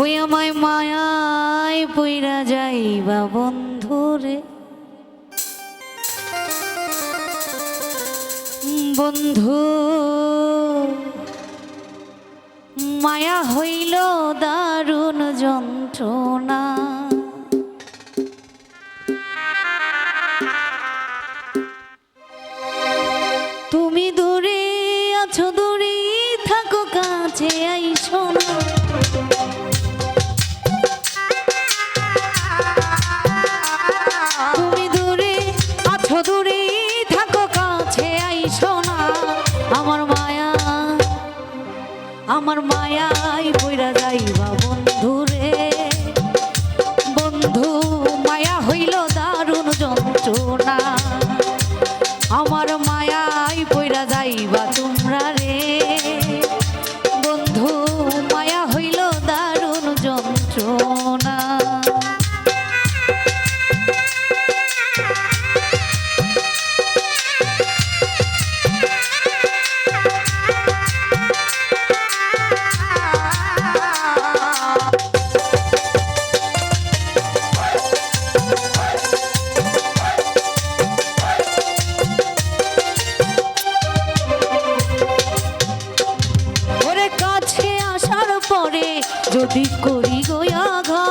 ওই আমায় মায়ায় পইরা যাইবা বন্ধুরে বন্ধু, মায়া হইল দারুণ যন্ত্রণা। তুমি দূরে আছো দূরে থাকো, কাছে আইসো না। আমার মায়াই বইরা যাইবা বন্ধুরে। বন্ধু পরে যদি করি গোয়াঘা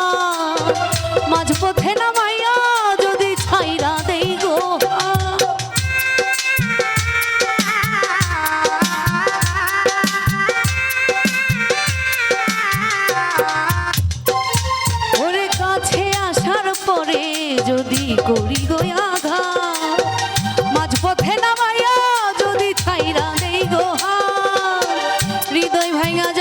মাঝপথে নামাইয়া যদি ছাইরা দেই গো ওরে কাছে আসার পরে যদি করি গোয়াঘা মাঝপথে নামাইয়া যদি ছাইরা দেই গো হাত, হৃদয় ভাঙা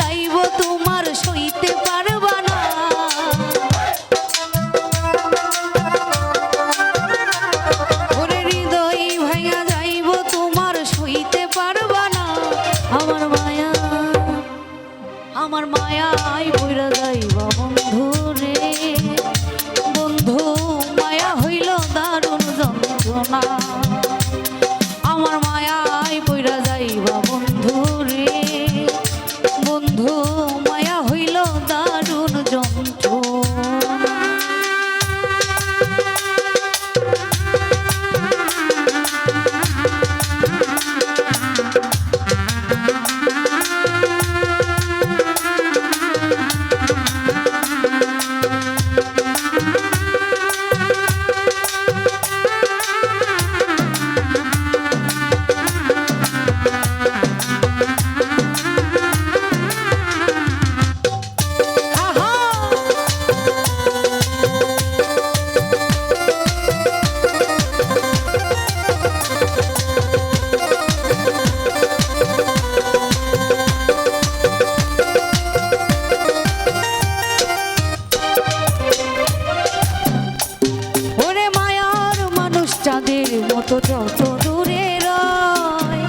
দূরে রয়?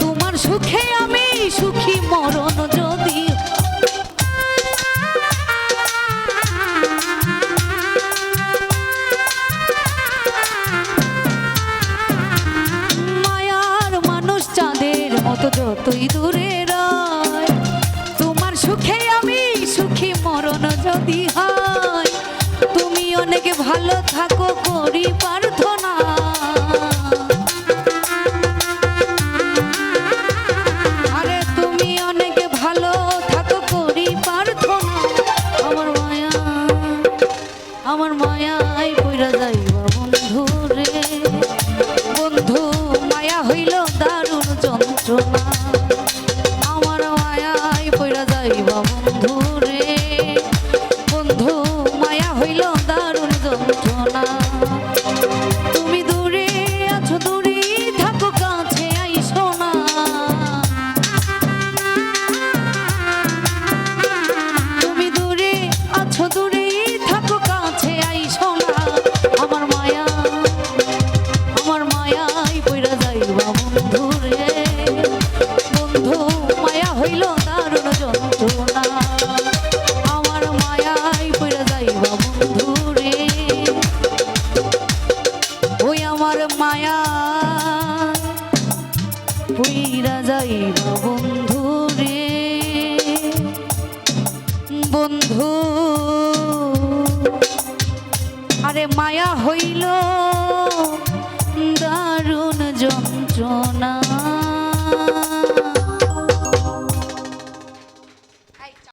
তোমার সুখে আমি সুখী, মরণ যদি মতো যতই দূরে রয়, তোমার সুখে আমি সুখী, মরণ যদি হয় মইরা যাইব বন্ধু রে। বন্ধু। আরে মায়া হইল দারুণ যন্ত্রণা।